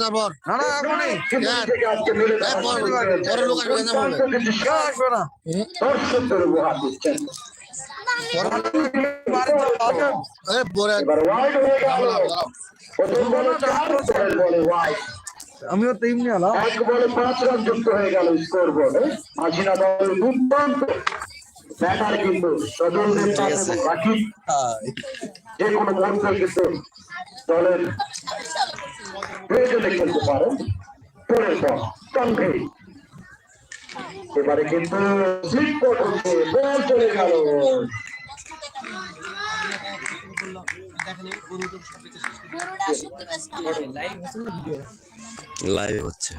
তারপর না না এখনই। পরে লোক আসবে কেন? কেউ আসবে না। হয়ে বলে বলে আমিও তো এমনি আলাম এক বলে পাঁচ রান যুক্ত হয়ে গেল স্কোর বোর্ডে মাঝিনা দল দুর্দান্ত। ব্যাটার কিন্তু সজলদের পাশে এবং রাকিব যে কোনো কিন্তু দলের প্রয়োজনে খেলতে পারে পরের পর টঙ্গে এবারে কিন্তু স্লিপ কোট হচ্ছে বল চলে গেল। লাইভ হচ্ছে।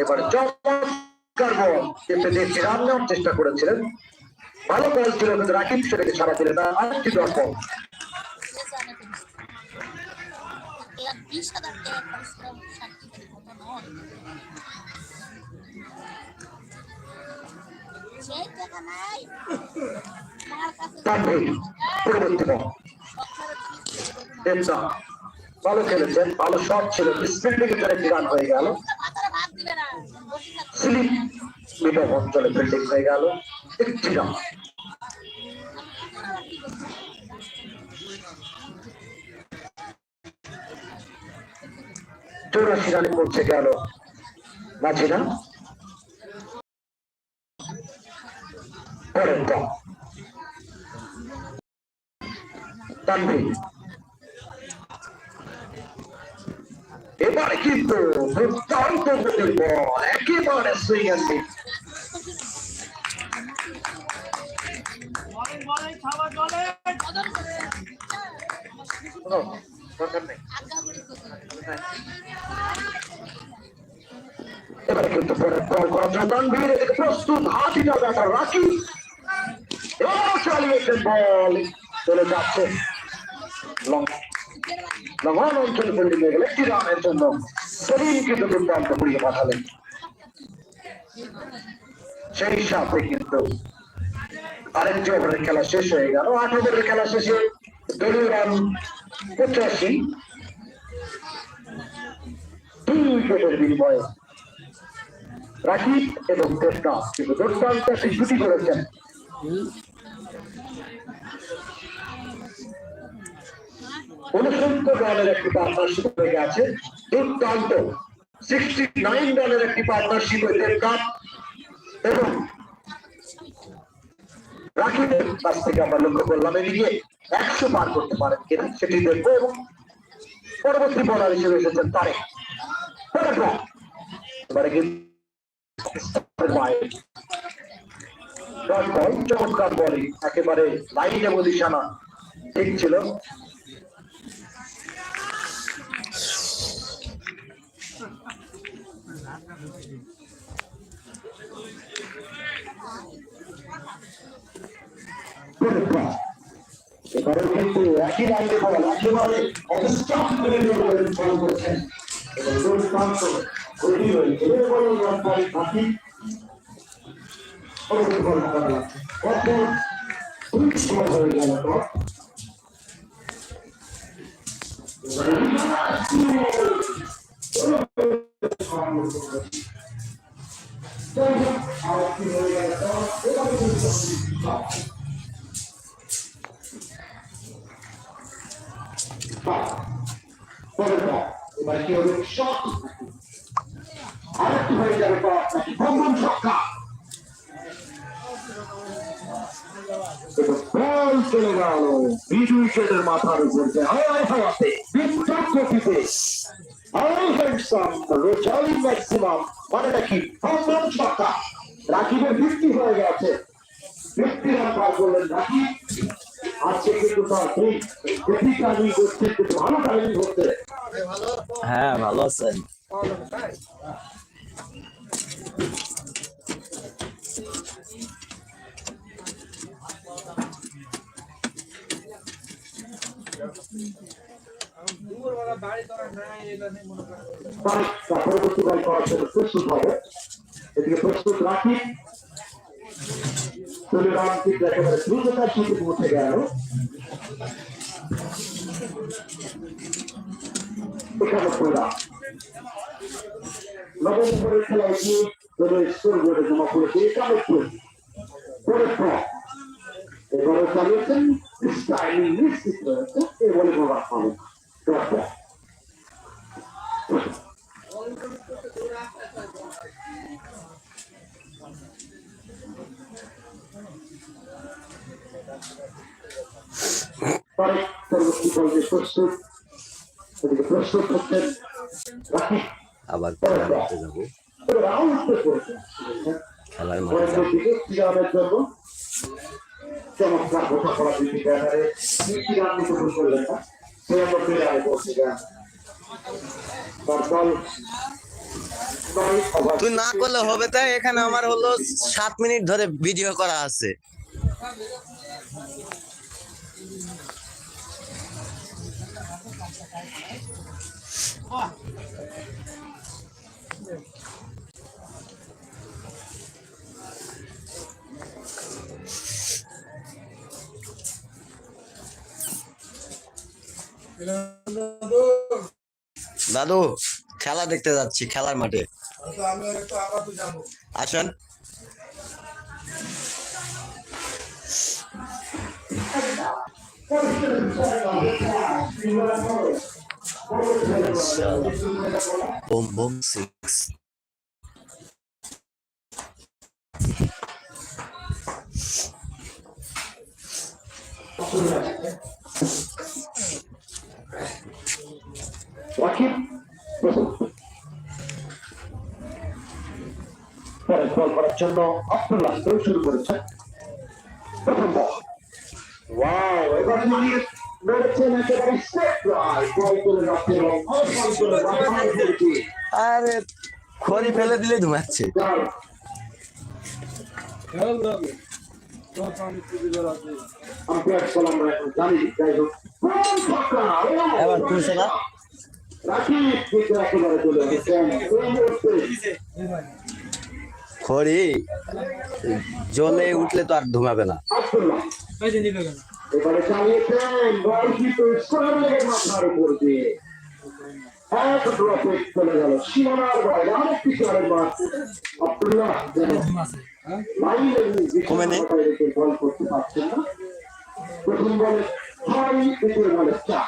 এবারে চমৎকার নেওয়ার চেষ্টা করেছিলেন, ভালো বল ছিল কিন্তু রাকিব সেটাকে ছাড়া দিলেন না আরেকটি ভালো খেলেছেন, ভালো শট ছিল স্পিল্ডিং এর একটি রান হয়ে গেল মাথায় ভাত দিবে না বসে থাকবে। স্লিপ অফ অঞ্চলে ফিল্ডিং হয়ে গেল। একটি রান চৌরাশি রানে পৌঁছে গেল মাঝিনা পরের বল তানভীর। এবারে কিন্তু দুর্দান্ত গতির বল একেবারে সুইং আছে এবারে কিন্তু পরে বল প্রস্তুত হাতিটা ব্যাটার রাখি। এবার চালিয়েছেন বল। চলে যাচ্ছে লঙ্ঘন অঞ্চলে হয়ে একটি রানের জন্য কিন্তু দুর্দান্ত ঘুরিয়ে পাঠালেন সেই সাথে কিন্তু আরেকটি ওভারের খেলা শেষ হয়ে গেল আট ওভারের খেলা শেষে দলীয় রান পঁচাশি দুই উইকেটের বিনিময়ে রাকিব এবং দেবদাস কিন্তু দুর্দান্ত একটি জুটি করেছেন। উনসত্তর রানের একটি পার্টনারশিপ হয়ে গেছে। দুর্দান্ত। সিক্সটি নাইন রানের একটি পার্টনারশিপ হয়ে দেবদাস এবং রাকিবের কাছ থেকে আমরা লক্ষ্য করলাম, এদিকে একশো পার করতে পারেন কিনা সেটি দেখব এবং পরবর্তী বলার হিসেবে এসেছেন তারেক। এবারে কিন্তু চমৎকার বলিং একেবারে লাইনে পজিশনা ঠিক ছিল। এবারে কিন্তু একই লাইনে বল একেবারে অবস্থান করে বল করছেন এবং দুর্দান্ত গভীর হয়েছে এবার রান পাই বাকি পরবর্তী করা লাগছে দুই সময় হয়ে গেল তো পরের বল এবার কি হবে শট আরেকটি হয়ে যাবে মানে নাকি রাকিবের বৃষ্টি হয়ে গেছে। হ্যাঁ ভালো আছেন। তার পরবর্তী বল করার জন্য প্রস্তুত হবে এদিকে প্রস্তুত রাখি তুলে রোমান্টিক একেবারে দ্রুততার সাথে পৌঁছে গেল একানব্বই রান নবম ওভারের খেলায় গিয়ে এবারে প্রভাব পাবে পরে পরবর্তী পর্যায়ে প্রস্তুত এদিকে আবার খেলা দেখতে যাব। খেলার মাঠে যাব। ক্রীড়ানের জন্য চমৎকার ঘোষণা করা দুটি ব্যাটারে দুটি রান নিতে করলেন না তুই না করলে হবে তাই এখানে আমার হলো সাত মিনিট ধরে ভিডিও করা আছে। দাদু খেলা দেখতে যাচ্ছি খেলার মাঠে আসেন boom six. রাকিব প্রস্তুত পরের বল করার জন্য আব্দুল্লাহ প্রয়োগ শুরু করেছেন প্রথম বল ওয়াও এবার মারিয়ে মেরেছেন একেবারে স্টেপ ড্রাইভ বল করে রাখতে আরে খড়ি ফেলে দিলে ধুমাচ্ছে যার আম্পায়ার কল আমরা এখন জানি যাই হোক। বল ফাঁকা, ও! এবার না খড়ি জ্বলে উঠলে তো আর ধুমাবে না। এবারে চালিয়েছেন বল কিন্তু মাথার উপর দিয়ে। এক ড্রপে চলে গেল সীমানার বাইরে। আরেকটি চারের মাঠ আব্দুল্লাহ কমে নেই। বল করতে পারছেন না। প্রথম বলে ছয় দ্বিতীয় বলে চার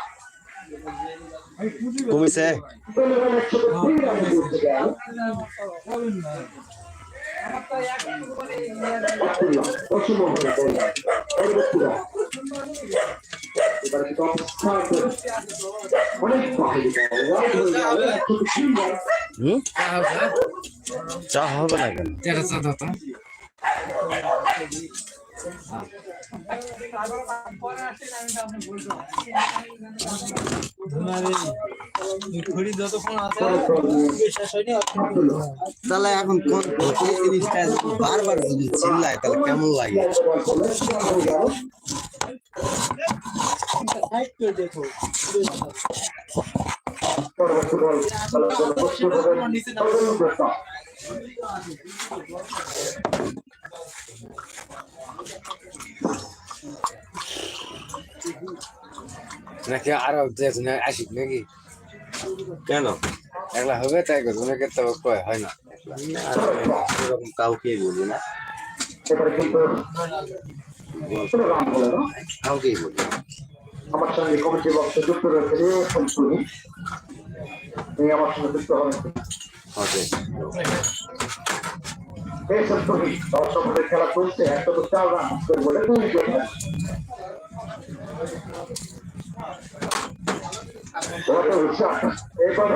চা হবে না কেন তাহলে এখন কোন এই জিনিসটা বারবার যদি চিল্লায় তাহলে কেমন লাগে? বল নাকি আরও যেত না আসিক নাকি? কেন? একলা হবে তাই করব নাকি তো কয় হয় না? এরকম কাউকে বলি না। কাউকেই বলি না। আমার সঙ্গে কমিটি বক্সে যুক্ত রয়েছে রিয়াকশন শুনি। আমার সঙ্গে যুক্ত হবেন হবে এই সত্যি দর্শক খেলা চলছে একটা তো চার রান করে বলে দুই shot! এবার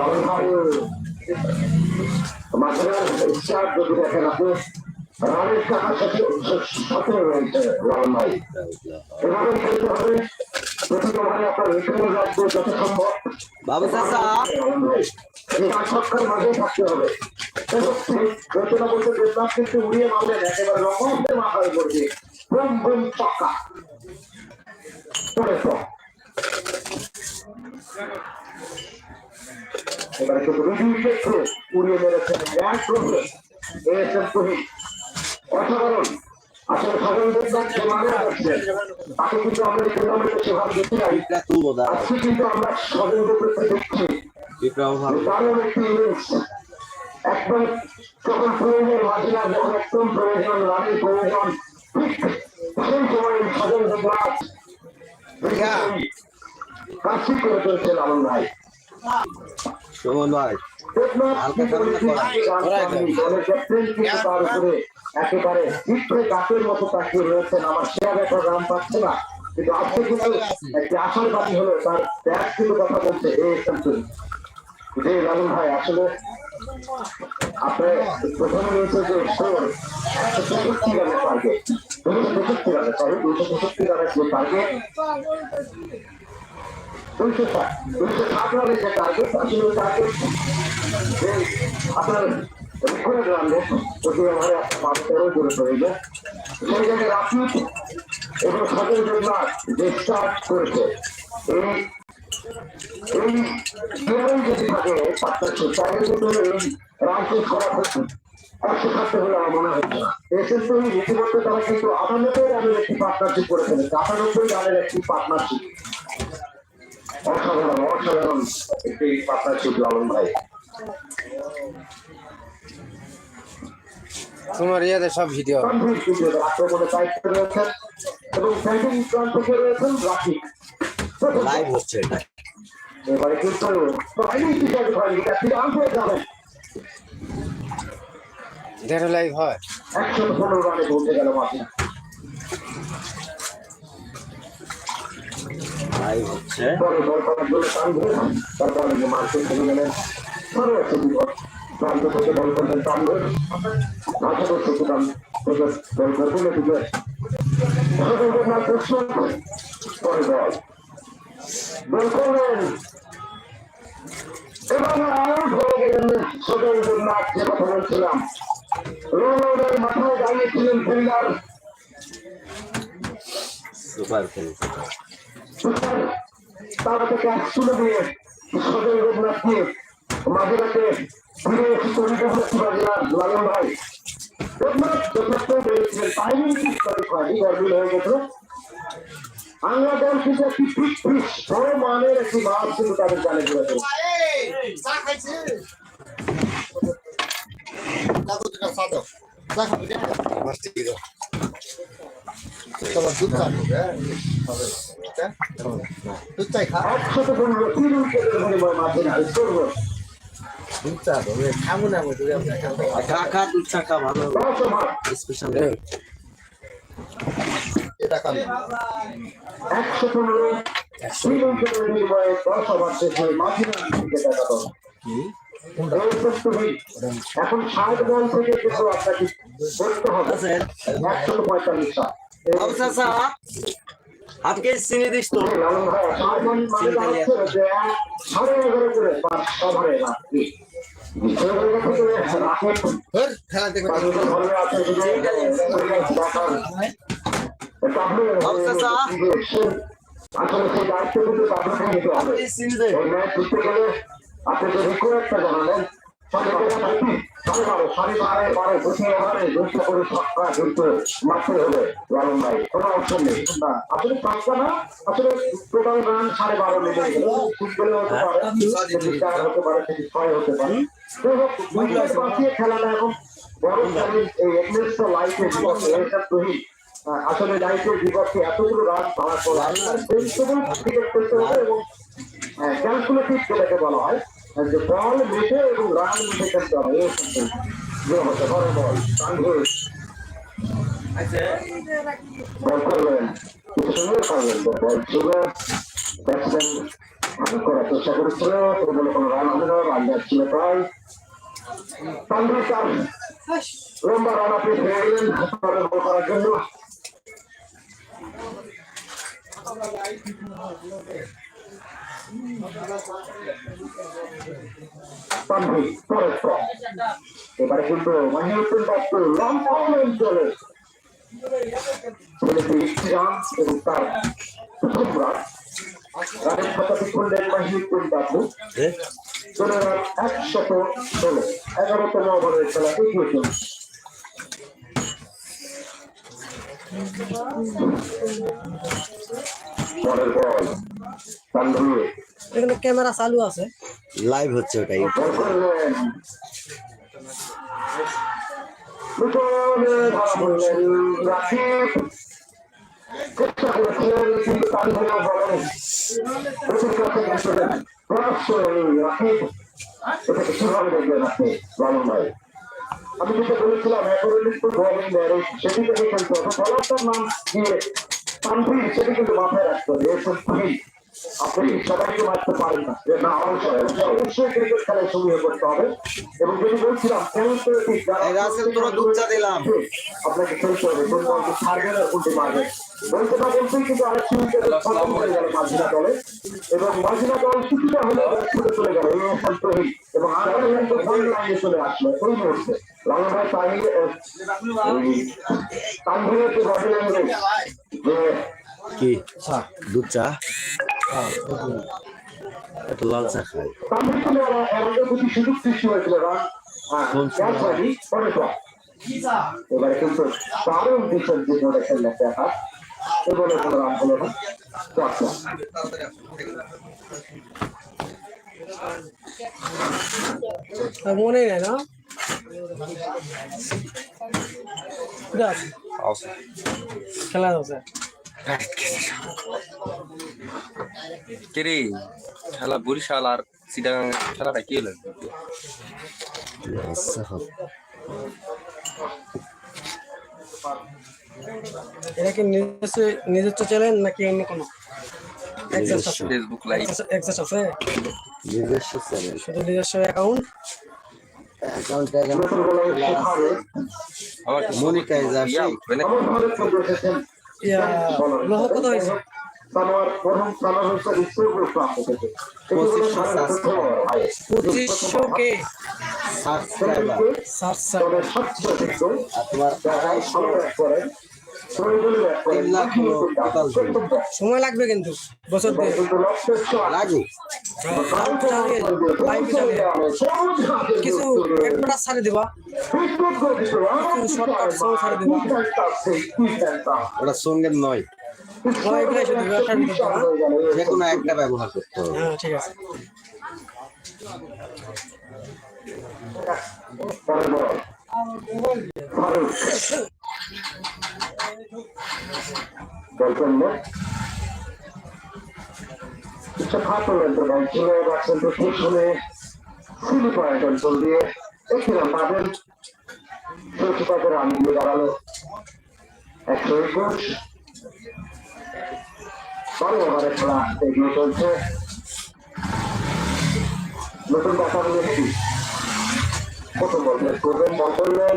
মাঝখানে স্টার্ট যদি দেখেন আপনি কাছে সাথে রয়েছে রান নাই এভাবে খেলতে হবে প্রতি ওভারে আপনার রিটার্ন রাখব যত সম্ভব বাবু চাচা সরকার মাঝে থাকতে এবারে উড়িয়ে মেরেছেন এক রোহে অসাধারণ আসলে তাকে কিন্তু আমরা টুর্নামেন্টে সেভাবে আজকে কিন্তু আমরা দেখছি। বিপ্লব ভালো। দারুণ একটি ইনিংস একদম যখন প্রয়োজন মাঝিরা যখন একদম প্রয়োজন রানের প্রয়োজন ঠিক সেই সময় সজন দেবরাজ কাশি করে চলছে লালন ভাই। সুমন ভাই। একেবারে গাছের মতো তাকিয়ে রয়েছেন আমার সেরা একটা রান পাচ্ছে না। কিন্তু আজকে কিন্তু একটি আশার বাতি হলো তার ব্যাট কিন্তু কথা বলছে এ সেঞ্চুরি যে লালন ভাই আসলে আপনার প্রথমে রয়েছে যে স্কোর একশো তেষট্টি রানের টার্গেট দুশো তেষট্টি রানের সরি দুশো তেষট্টি রানের যে টার্গেট দুইশো আপনার রেকর্ড রান যদি আমার মানুষেরও দূরে পড়ে যায়। সেই জায়গায় রাফিদ এবং সদর জেলার যে করেছে। এই এই দুজন যদি থাকে পার্টনারশিপ তাহলে কিন্তু এই রামশেষ করা খুব কষ্ট থাকতে বলে আমার মনে হচ্ছে না। কিন্তু একটি পার্টনারশিপ করে ফেলেছে আটানব্বই রানের একটি পার্টনারশিপ অসাধারণ অসাধারণ একটি পার্টনারশিপ লালন ভাই। তোমার ইয়াতে সব ভিডিও এবং প্রান্তে রয়েছেন লাইভ হচ্ছে এটা। এবারে কিন্তু টিচার এটা আনতে যাবেন লাইভ হয়। একশো পনেরো রানে পৌঁছে গেল মাঠে। বল করলেন এবং আউট হয়ে গেলেন সদর নাথ যে কথা বলছিলাম রোডের মাথায় দাঁড়িয়েছিলেন ফিল্ডার সুপার খেলছে। তারা থেকে এক তুলে দিয়ে সদর রঘুনাথকে মাঝে রাতে ফিরে লালন ভাই। রঘুনাথ যথেষ্ট বেড়েছিলেন টাইমিং ঠিক করে হয়নি গরমিল হয়ে গেছে। বাংলা দল কিন্তু একটি ফিট ফিস বড় মানের একটি মাছ কিন্তু তাদের জানে করেছে চা খাইছে হ্যাঁ? এটা একশো পনেরো তিন উইকেটের দশ ওভার শেষে মাঝে না উইকেট একাদশ এই প্রস্তুতি এখন ষাট বল থেকে কিন্তু আপনাকে চাচা হাফ কেজি চিনি দিস তো। গেলে আপনি যে রিকোয়েস্টটা জানালেন। সাড়ে বারো সাড়ে বারো বারো দুটি ওভারে করে মারতে হবে লালন ভাই। কোনো অপশন নেই। না আসলে ছক্কা না আসলে টোটাল রান সাড়ে বারো লেগে গেল। ফুটবলে হতে পারে চার হতে পারে সেটি ছয় হতে পারে। যাই হোক, বাঁচিয়ে খেলাটা এখন বড় চ্যালেঞ্জ এই একনেশটা লাইফে বিপক্ষে এসব তৈরি আসলে লাইফের বিপক্ষে এতগুলো রান পর ক্রিকেট করতে এবং ক্যালকুলেটিভ যেটাকে বলা হয় যে বল মেটে এবং রান মেটে খেলতে হবে এই যে হতে পারে বল কাঙ্গুর বল করবেন সময় করবেন বল ছিল ব্যাটসম্যান আমি করার চেষ্টা করেছিল তবে বলে কোনো রান হবে না রান যাচ্ছিল প্রায়। তানভীর চার লম্বা রান আপনি ফিরে গেলেন বল করার জন্য। তানভীর পরের পর এবারে কিন্তু মহিউদ্দিন দত্ত লম্বা অঞ্চলে ছেলেটি রান এবং তার প্রথম রান রানের খুললেন মহিউদ্দিন বাবু চলে রান একশত ষোলো এগারোতম ওভারের খেলা এগিয়ে চলছে পরের বল তানভীর এখানে ক্যামেরা চালু আছে। লাইভ হচ্ছে ওটাই আমি যেটা বলেছিলাম নাম দিয়ে সেটি কিন্তু মাথায় রাখতে হবে। আপনি সবাইকে মারতে পারেন না। যে না অবশ্যই ক্রিকেট খেলায় সঙ্গে করতে হবে। এবং যদি বলছিলাম এই। আপনাকে খেলতে হবে। কোন বলকে ছাড়বেন আর মারবেন বলতে না বলতেই কিন্তু খতম মাঝিনা দলে। এবং মাঝিনা দল কিছুটা হলে ছুটে চলে গেল। এই এবং কিন্তু চলে আসলো। ওই মুহূর্তে। লালন ভাই তাহির তানভীরের যে কি? দুধ চা? একটু লাল চা খাই। সুযোগ সৃষ্টি হয়েছিল হ্যাঁ। এবারে কিন্তু দারুণ ডিফেন্স যে বলে দেখা কোনো রান না। চর্চা খেলা হচ্ছে। কিরে খেলা বরিশাল আর সিটাগাং খেলাটা কি হলো? এটা কি নিজস্ব নিজস্ব চ্যানেল নাকি অন্য কোনো? অ্যাক্সেস আছে। ফেসবুক লাইভ অ্যাক্সেস আছে? নিজস্ব চ্যানেল শুধু নিজস্ব অ্যাকাউন্ট অ্যাকাউন্টে মনিটাইজ আসে লোহ কত হয়েছে সানোয়ার প্রথম সানোয়ার হচ্ছে থেকে পঁচিশশো সাবস্ক্রাইবার। কে সাবস্ক্রাইবার ব্যাট করেন প্রয়োজনীয় ব্যাট করেন তিন লাখ হলো total সময় লাগবে কিন্তু বছর লাগু কিছু একটা ছাড়ে দিবা। ওটা সঙ্গের নয়? যে কোনো একটা ব্যবহার করতে হবে। হ্যাঁ ঠিক আছে। কিছু খাটো বল ছিল রাখছেন তো পিছনে সিলি পয়েন্ট অঞ্চল দিয়ে রান পাবেন তাদের রান দিয়ে দাঁড়াল একশো একুশ বারো ওভারে খেলা এগিয়ে চলছে নতুন ব্যাপার ব্যক্তি প্রথম বল করবেন বল করলেন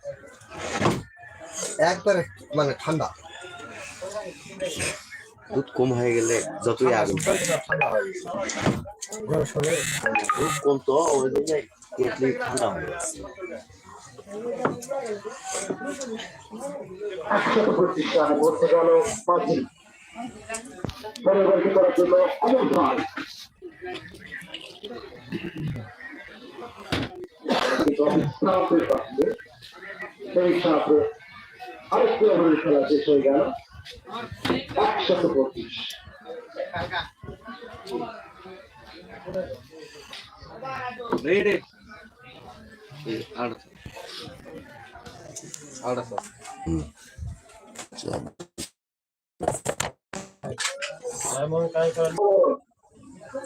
একবারে মানে ঠান্ডা। দুধ কম হয়ে গেলে যতই আগুন। দুধ কম তো ওই জন্য কেটলি ঠান্ডা হয়ে গেছে সেই সাথে আরেকটি ওভারের খেলা শেষ হয়ে গেল। একশত পঁচিশ।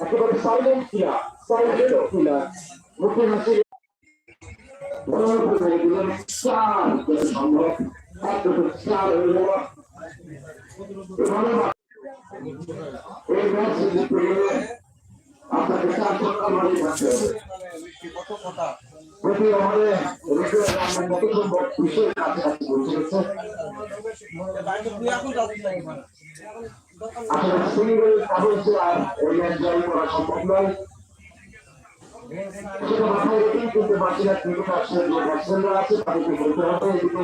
একেবারে সাইলেন্ট সম্ভব। একটু চার হয়ে গেল এভাবে এই ম্যাচ জিততে গেলে আপনাকে চার ছক্কা মারি থাকতে হবে প্রতি ওভারে রেখে আমরা যত সম্ভব বিশেষ কাছাকাছি পৌঁছেছে আসলে সিঙ্গেল ডাবল আর এই ম্যাচ জয় করা সম্ভব নয় সেটা মাথায় রেখেই কিন্তু বাকিরা ক্রিকেট আসছে যে ব্যাটসম্যানরা আছে তাদেরকে বলতে হবে এদিকে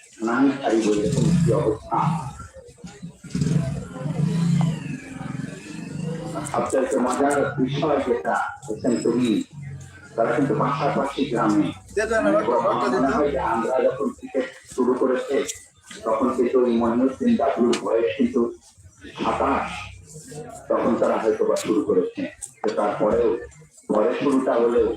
খালি বলেছেন কি অবস্থা? সবচাইতে মজার বিষয় যেটা হচ্ছেন তুমি তারা কিন্তু পাশাপাশি গ্রামে আমরা যখন ক্রিকেট শুরু করেছে তখন কিন্তু ওই মহিনুদ্দিন দাদুর বয়স কিন্তু সাতাশ তখন তারা হয়তো বা শুরু করেছে। তারপরেও পরে শুরুটা হলেও